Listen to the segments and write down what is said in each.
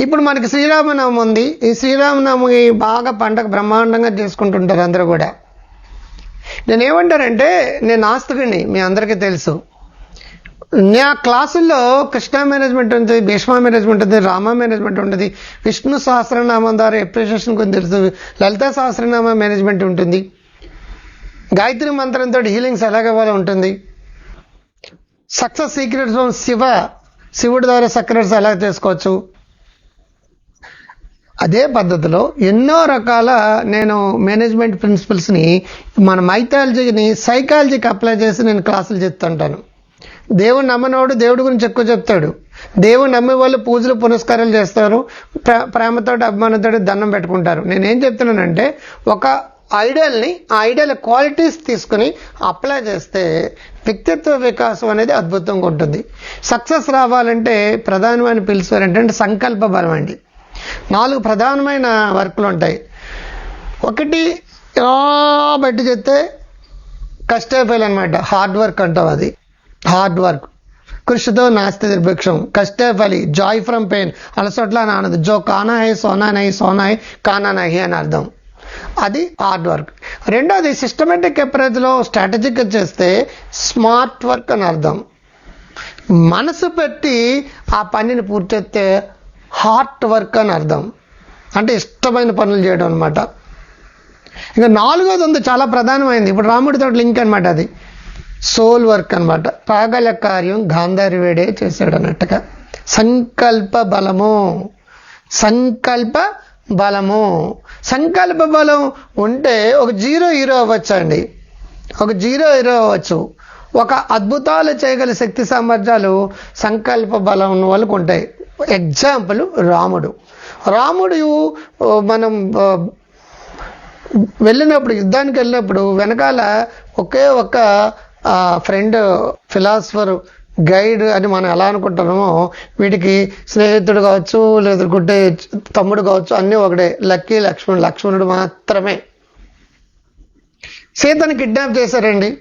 ఇప్పుడు మనకి శ్రీరామనవమి ఉంది. ఈ శ్రీరామనవమి బాగా పండగ బ్రహ్మాండంగా చేసుకుంటుంటారు అందరూ కూడా. నేను నేను ఆస్తికుడిని మీ అందరికీ తెలుసు. నా క్లాసుల్లో కృష్ణ మేనేజ్మెంట్ ఉంటుంది భీష్మ మేనేజ్మెంట్ ఉంటుంది రామ మేనేజ్మెంట్ ఉంటుంది విష్ణు సహస్రనామం ద్వారా ఎప్రిషియేషన్ గురించి తెలుసు లలిత సహస్రనామ మేనేజ్మెంట్ ఉంటుంది. గాయత్రి మంత్రంతో హీలింగ్స్ ఎలాగవ్వాలో ఉంటుంది. సక్సెస్ సీక్రెట్స్ శివ శివుడి ద్వారా సక్రెట్స్ ఎలా చేసుకోవచ్చు. అదే పద్ధతిలో ఎన్నో రకాల నేను మేనేజ్మెంట్ ప్రిన్సిపల్స్ని మన మైథాలజీని సైకాలజీకి అప్లై చేసి నేను క్లాసులు చెప్తుంటాను దేవుడు నమ్మనోడు దేవుడి గురించి ఎక్కువ చెప్తాడు. దేవుడు నమ్మే వాళ్ళు పూజలు పునస్కారాలు చేస్తారు. ప్రేమతోటి ప్రేమతో అభిమానంతో దండం పెట్టుకుంటారు. నేను ఏం చెప్తున్నానంటే ఒక ఐడియల్ని ఆ ఐడియల్ క్వాలిటీస్ తీసుకుని అప్లై చేస్తే వ్యక్తిత్వ వికాసం అనేది అద్భుతంగా ఉంటుంది. సక్సెస్ రావాలంటే ప్రధానమైన పిలుస్తారు ఏంటంటే సంకల్ప బలం అండి. నాలుగు ప్రధానమైన వర్క్లు ఉంటాయి ఒకటి ఇలా బట్టి చెప్తే కష్టఫైల్ అనమాట హార్డ్ వర్క్ అంటాం అది. Hard work. కృషితో నాస్తి దుర్భిక్షం కష్టే ఫలి. Joy from pain. అలసట్లా నానదు. జో కానా హై సోనా నహి సోనా హై కానా నహి అని అర్థం. అది హార్డ్ వర్క్. రెండోది సిస్టమేటిక్ అప్రోచ్లో స్ట్రాటజిక్ చేస్తే స్మార్ట్ వర్క్ అని అర్థం. మనసు పెట్టి ఆ పనిని పూర్తి చేస్తే హార్ట్ వర్క్ అని అర్థం. అంటే ఇష్టమైన పనులు చేయడం అనమాట ఇంకా నాలుగోది ఉంది చాలా ప్రధానమైంది. ఇప్పుడు రాముడితో లింక్ అనమాట అది. సోల్ వర్క్ అనమాట పాగల కార్యం గాంధారి వేడే చేశాడు అన్నట్టుగా. సంకల్ప బలము. సంకల్ప బలము. సంకల్ప బలం ఉంటే ఒక జీరో హీరో అవ్వచ్చు అండి ఒక జీరో హీరో అవ్వచ్చు. ఒక అద్భుతాలు చేయగల శక్తి సామర్థ్యాలు సంకల్ప బలం ఉన్న వాళ్ళకు ఉంటాయి. ఎగ్జాంపుల్ రాముడు. రాముడు మనం వెళ్ళినప్పుడు యుద్ధానికి వెళ్ళినప్పుడు వెనకాల ఒకే ఒక ఫ్రెండ్ ఫిలాసఫర్ గైడ్ అని మనం ఎలా అనుకుంటున్నామో వీటికి స్నేహితుడు కావచ్చు లేదా గుడ్డే తమ్ముడు కావచ్చు అన్నీ ఒకటే. లక్కీ లక్ష్మణుడు లక్ష్మణుడు మాత్రమే. సీతను కిడ్నాప్ చేశారండి.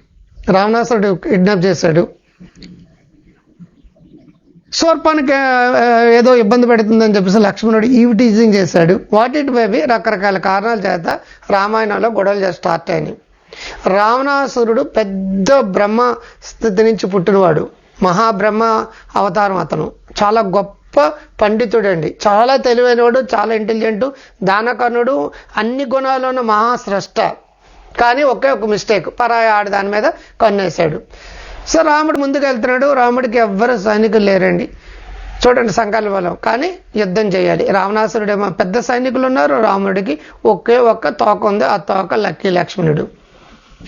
రావణాసురుడు కిడ్నాప్ చేశాడు. శూర్పానికి ఏదో ఇబ్బంది పెడుతుందని చెప్పేసి లక్ష్మణుడు ఈవ్ టీజింగ్ చేశాడు. వాటిటి బేబీ రకరకాల కారణాల చేత రామాయణంలో గొడవలు స్టార్ట్ అయినాయి. రావణాసురుడు పెద్ద బ్రహ్మ స్థితి నుంచి పుట్టినవాడు. మహాబ్రహ్మ అవతారం అతను. చాలా గొప్ప పండితుడు అండి. చాలా తెలివైనవాడు చాలా ఇంటెలిజెంట్ దానకర్ణుడు అన్ని గుణాలు ఉన్న మహాస్రష్ట కానీ ఒకే ఒక మిస్టేక్ పరాయి ఆడ దాని మీద కన్నేశాడు. సో రాముడు ముందుకు వెళ్తున్నాడు రాముడికి ఎవ్వరు సైనికులు లేరండి. చూడండి సంకల్పలం కానీ యుద్ధం చేయాలి. రావణాసురుడేమో పెద్ద సైనికులు ఉన్నారు రాముడికి ఒకే ఒక్క తోక ఉంది ఆ తోక లక్కీ లక్ష్మణుడు.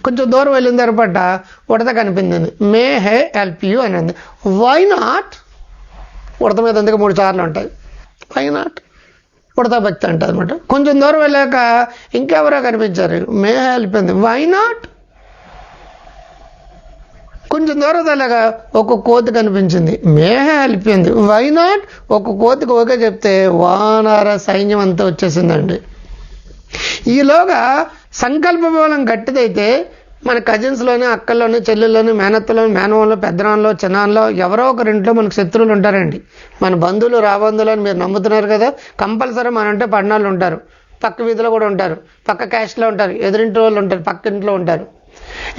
కొంచెం దూరం వెళ్ళిన తర్వాత ఉడత కనిపించింది. మే హే హెల్ప్ యూ అని అంది. వై నాట్ ఉడత మీద అందుకే మూడు సార్లు ఉంటాయి. వై నాట్ ఉడత భక్తి అంటారు అనమాట కొంచెం దూరం వెళ్ళాక ఇంకెవరో కనిపించారు. మే హెల్ప్ వై నాట్ కొంచెం దూరం వెళ్ళాక ఒక కోతి కనిపించింది. మే హెల్ప్ వై నాట్ ఒక కోతికి ఓకే చెప్తే వానర సైన్యం అంతా వచ్చేసిందండి. ఈలోగా సంకల్ప బలం గట్టిదైతే మన కజిన్స్లోని అక్కల్లోని చెల్లెల్లోనే మేనత్తలోని మేనవంలో పెద్దనాన్నలో చిన్నాన్నలో ఎవరో ఒకరింట్లో మనకు శత్రువులు ఉంటారండి. మన బంధువులు రాబంధువులు అని మీరు నమ్ముతున్నారు కదా కంపల్సరీ మన అంటే పడ్నాళ్ళు ఉంటారు. పక్క వీధిలో కూడా ఉంటారు. పక్క క్యాస్ట్లో ఉంటారు. ఎదురింటి వాళ్ళు ఉంటారు. పక్క ఇంట్లో ఉంటారు.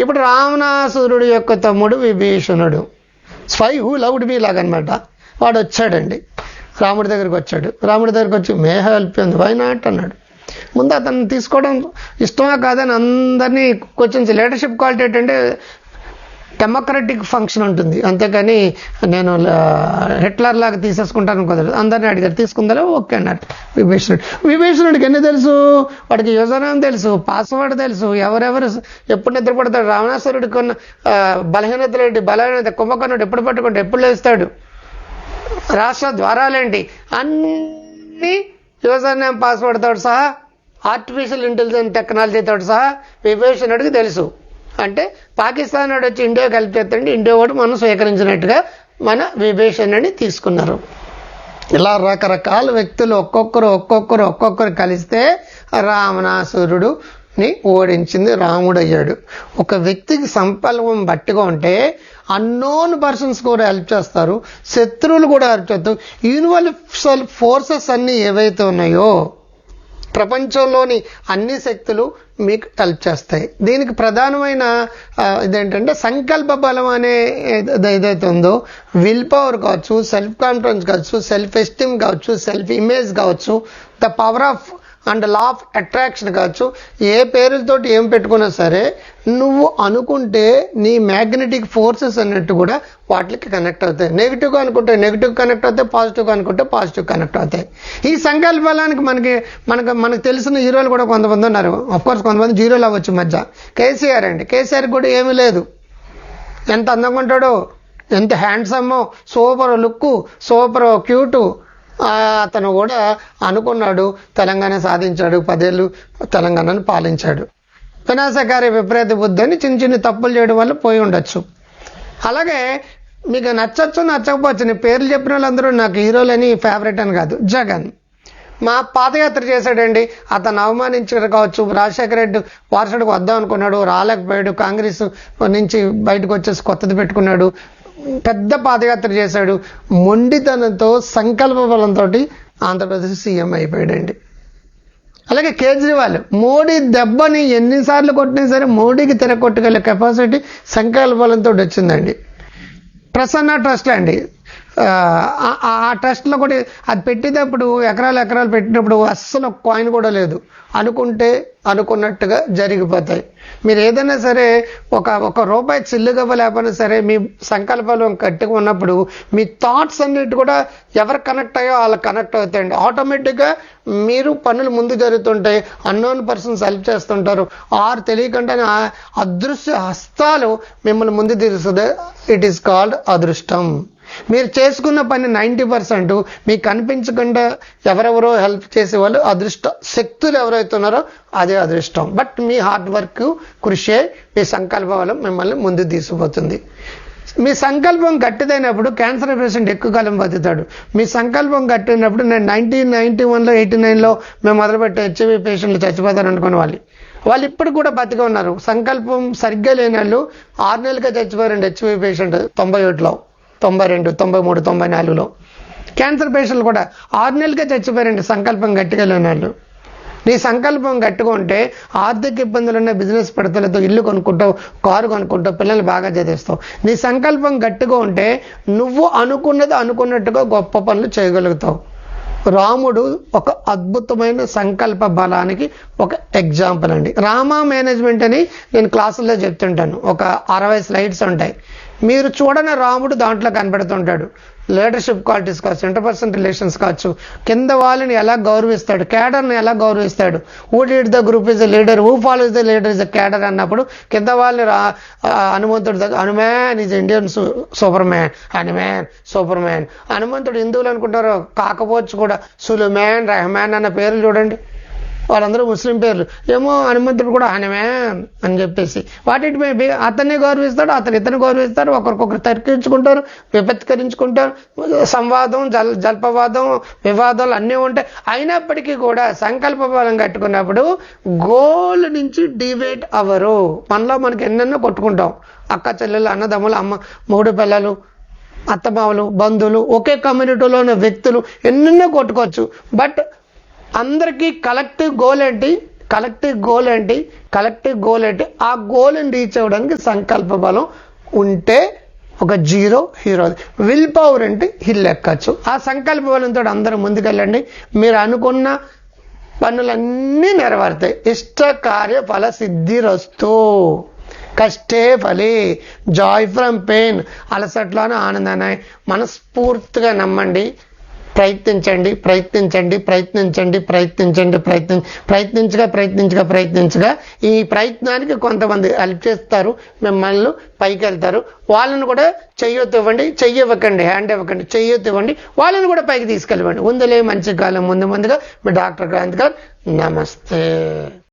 ఇప్పుడు రావణాసురుడు యొక్క తమ్ముడు విభీషణుడు. స్వై హూ లవ్డ్ మీ లాగనమాట. వాడు వచ్చాడండి రాముడి దగ్గరికి వచ్చాడు. రాముడి దగ్గరికి వచ్చి మే హెల్ప్ ఉంది. వై నాట్ అన్నాడు. ముందు అతను తీసుకోవడం ఇష్టమా కాదని అందరినీ క్వశ్చన్స్ లీడర్షిప్ క్వాలిటీ ఏంటంటే డెమోక్రటిక్ ఫంక్షన్ ఉంటుంది. అంతేకాని నేను హిట్లర్ లాగా తీసేసుకుంటాను కుదరదు అందరినీ అడిగారు తీసుకుందా ఓకే అన్నట్టు విభీషణుడు. విభీషణుడికి ఎన్ని తెలుసు? వాడికి యోజనం తెలుసు పాస్వర్డ్ తెలుసు ఎవరెవరు ఎప్పుడు నిద్రపడతాడు? రావణాసురుడికి ఉన్న బలహీనతలేంటి బలహీనతలు ఏంటి? బలహీనత కుంభకర్ణుడు ఎప్పుడు పట్టుకుంటే ఎప్పుడు లేస్తాడు? రాష్ట్ర ద్వారాలేంటి? అన్ని యూజర్ నేమ్ పాస్వర్డ్తో సహా ఆర్టిఫిషియల్ ఇంటెలిజెన్స్ టెక్నాలజీ తోటి సహా విభీషణుడికి తెలుసు. అంటే పాకిస్తాన్ వాడు వచ్చి ఇండియా కలిపేస్తండి ఇండియా వాడు మనం స్వీకరించినట్టుగా మన విభేషణని తీసుకున్నారు. ఇలా రకరకాల వ్యక్తులు ఒక్కొక్కరు ఒక్కొక్కరు ఒక్కొక్కరు కలిస్తే రావణాసురుడు ని ఓడించింది రాముడు అయ్యాడు ఒక వ్యక్తికి సంకల్పం బట్టిగా ఉంటే అన్నోన్ పర్సన్స్ కూడా హెల్ప్ చేస్తారు శత్రువులు కూడా హెల్ప్ చేస్తారు. యూనివర్సల్ ఫోర్సెస్ అన్నీ ఏవైతే ఉన్నాయో ప్రపంచంలోని అన్ని శక్తులు మీకు హెల్ప్ చేస్తాయి. దీనికి ప్రధానమైన ఇదేంటంటే సంకల్ప బలం అనే ఏదైతే ఉందో విల్ పవర్ కావచ్చు సెల్ఫ్ కాన్ఫిడెన్స్ కావచ్చు సెల్ఫ్ ఎస్టీమ్ కావచ్చు సెల్ఫ్ ఇమేజ్ కావచ్చు the power of and law of attraction కావచ్చు ఏ పేరులతోటి ఏం పెట్టుకున్నా సరే నువ్వు అనుకుంటే నీ మ్యాగ్నెటిక్ ఫోర్సెస్ అన్నట్టు కూడా వాటికి కనెక్ట్ అవుతాయి. నెగిటివ్గా అనుకుంటే నెగిటివ్ కనెక్ట్ అవుతాయి పాజిటివ్గా అనుకుంటే పాజిటివ్ కనెక్ట్ అవుతాయి. ఈ సంకల్పలానికి మనకి మనకు మనకు తెలిసిన హీరోలు కూడా కొంతమంది ఉన్నారు. కోర్స్ కొంతమంది జీరోలు అవ్వచ్చు మధ్య. కేసీఆర్ అండి. కేసీఆర్ కూడా ఏమీ లేదు. ఎంత అందంగా ఉంటాడో ఎంత handsome super look super cute అతను కూడా అనుకున్నాడు తెలంగాణ సాధించాడు పదేళ్ళు తెలంగాణను పాలించాడు. వినాశకారి విపరీత బుద్ధి అని చిన్న చిన్న తప్పులు చేయడం వల్ల పోయి ఉండొచ్చు. అలాగే మీకు నచ్చచ్చు నచ్చకపోవచ్చు నేను పేర్లు చెప్పిన వాళ్ళందరూ నాకు హీరోలని ఫేవరెట్ అని కాదు జగన్. మా పాదయాత్ర చేశాడండి. అతను అవమానించడం కావచ్చు రాజశేఖర రెడ్డి వారసుడికి వద్దాం అనుకున్నాడు రాలేకపోయాడు కాంగ్రెస్ నుంచి బయటకు వచ్చేసి కొత్తది పెట్టుకున్నాడు పెద్ద పాదయాత్ర చేశాడు. మొండితనంతో సంకల్ప బలంతో ఆంధ్రప్రదేశ్ సీఎం అయిపోయాడండి. అలాగే కేజ్రీవాల్ మోడీ దెబ్బని ఎన్నిసార్లు కొట్టినా సరే మోడీకి తిరగొట్టగల కెపాసిటీ సంకల్ప బలంతో వచ్చిందండి. ప్రసన్న ట్రస్ట్ అండి. ఆ, ఆ- ట్రస్ట్లో కూడా అది పెట్టేటప్పుడు ఎకరాలు ఎకరాలు పెట్టినప్పుడు అస్సలు ఒక కాయిన్ కూడా లేదు. అనుకుంటే అనుకున్నట్టుగా జరిగిపోతాయి. మీరు ఏదైనా సరే ఒక ఒక రూపాయి చిల్లుగవ్వ లేకపోయినా సరే మీ సంకల్పాలు కట్టుకు ఉన్నప్పుడు మీ థాట్స్ అన్నిటి కూడా ఎవరు కనెక్ట్ అయ్యో వాళ్ళు కనెక్ట్ అవుతాయండి. ఆటోమేటిక్గా మీరు పనులు ముందు జరుగుతుంటాయి. అన్నోన్ పర్సన్స్ హెల్ప్ చేస్తుంటారు. ఆరు తెలియకుండానే అదృశ్య హస్తాలు మిమ్మల్ని ముందు తీరుస్తుంది. ఇట్ ఈస్ కాల్డ్ అదృష్టం. మీరు చేసుకున్న పని నైంటీ పర్సెంట్. మీకు కనిపించకుండా ఎవరెవరో హెల్ప్ చేసే వాళ్ళు అదృష్ట శక్తులు ఎవరైతే ఉన్నారో అదే అదృష్టం. బట్ మీ హార్డ్ వర్క్ కృషి మీ సంకల్ప వల్ల మిమ్మల్ని ముందు తీసుకుపోతుంది. మీ సంకల్పం గట్టిదైనప్పుడు క్యాన్సర్ పేషెంట్ ఎక్కువ కాలం బతుకుతాడు. మీ సంకల్పం గట్టినప్పుడు నేను నైన్టీన్ నైన్టీ వన్లో ఎయిటీ నైన్లో మేము మొదలుపెట్టే హెచ్ఐవి పేషెంట్లు చచ్చిపోతారు అనుకునే వాళ్ళు. వాళ్ళు ఇప్పుడు కూడా బతిగా ఉన్నారు. సంకల్పం సరిగ్గా లేని వాళ్ళు ఆరు నెలలుగా చచ్చిపోయారండి హెచ్ఐవి పేషెంట్ తొంభై ఒకటిలో తొంభై రెండు తొంభై మూడు తొంభై నాలుగులో. క్యాన్సర్ పేషెంట్లు కూడా ఆరు నెలలుగా చచ్చిపోయారండి. సంకల్పం గట్టిగా లేని వాళ్ళు. నీ సంకల్పం కట్టుకుంటే ఉంటే ఆర్థిక ఇబ్బందులు ఉన్న బిజినెస్ పెడతలతో ఇల్లు కొనుక్కుంటావు కారు కొనుక్కుంటావు పిల్లలు బాగా చదివిస్తావు. నీ సంకల్పం గట్టిగా ఉంటే నువ్వు అనుకున్నది అనుకున్నట్టుగా గొప్ప పనులు చేయగలుగుతావు. రాముడు ఒక అద్భుతమైన సంకల్ప బలానికి ఒక ఎగ్జాంపుల్ అండి. రామా మేనేజ్మెంట్ అని నేను క్లాసుల్లో చెప్తుంటాను. ఒక అరవై స్లైడ్స్ ఉంటాయి. మీరు చూడని రాముడు దాంట్లో కనబడుతుంటాడు. లీడర్షిప్ క్వాలిటీస్ కావచ్చు ఇంటర్పర్సనల్ రిలేషన్స్ కావచ్చు కింద వాళ్ళని ఎలా గౌరవిస్తాడు క్యాడర్ని ఎలా గౌరవిస్తాడు. Who lead the group is the leader who follows the leader is the cadre అన్నప్పుడు కింద వాళ్ళని రా హనుమంతుడు దగ్గర Hanuman is Indian Superman Hanuman Superman హనుమంతుడు హిందువులు అనుకుంటారు కాకపోవచ్చు కూడా సులుమాన్ రెహమాన్ అన్న పేర్లు చూడండి. వాళ్ళందరూ ముస్లిం పేర్లు. ఏమో హనుమంతుడు కూడా హనుమాన్ అని చెప్పేసి. వాటి మే బి అతన్ని గౌరవిస్తాడు అతను ఇతను గౌరవిస్తారు ఒకరికొకరు తర్కించుకుంటారు విపత్కరించుకుంటారు. సంవాదం జల్ జల్పవాదం వివాదాలు అన్నీ ఉంటాయి. అయినప్పటికీ కూడా సంకల్ప బలం కట్టుకున్నప్పుడు గోల్ నుంచి డివేట్ అవ్వరు. మనలో మనకి ఎన్నెన్నో కొట్టుకుంటాం. అక్క చెల్లెలు అన్నదమ్ములు అమ్మ మూడు పిల్లలు అత్తమామలు బంధువులు ఒకే కమ్యూనిటీలో ఉన్న వ్యక్తులు ఎన్నెన్నో కొట్టుకోవచ్చు. బట్ అందరికీ కలెక్టివ్ గోల్ ఏంటి? కలెక్టివ్ గోల్ ఏంటి? కలెక్టివ్ గోల్ ఏంటి? ఆ గోల్ని రీచ్ అవ్వడానికి సంకల్ప బలం ఉంటే ఒక జీరో హీరో. విల్ పవర్ అంటే హిల్ ఎక్కచ్చు. ఆ సంకల్ప బలంతో అందరూ ముందుకెళ్ళండి. మీరు అనుకున్న పనులన్నీ నెరవేరుతాయి. ఇష్ట కార్య ఫల సిద్ధిరస్తు కష్టే ఫలి. Joy from pain. అలసట్లోనే ఆనందాన్ని. మనస్ఫూర్తిగా నమ్మండి. ప్రయత్నించండి ప్రయత్నించండి ప్రయత్నించండి ప్రయత్నించండి ప్రయత్ని ప్రయత్నించగా ప్రయత్నించగా ప్రయత్నించగా ఈ ప్రయత్నానికి కొంతమంది హెల్ప్ చేస్తారు మిమ్మల్ని పైకి వెళ్తారు. వాళ్ళని కూడా చెయ్యొద్దు ఇవ్వండి చెయ్యి ఇవ్వకండి హ్యాండ్ ఇవ్వకండి చెయ్యొద్దు ఇవ్వండి. వాళ్ళని కూడా పైకి తీసుకెళ్ళివ్వండి. ఉందలే మంచి కాలం ముందు ముందుగా మీ డాక్టర్ క్రాంతి గారు నమస్తే.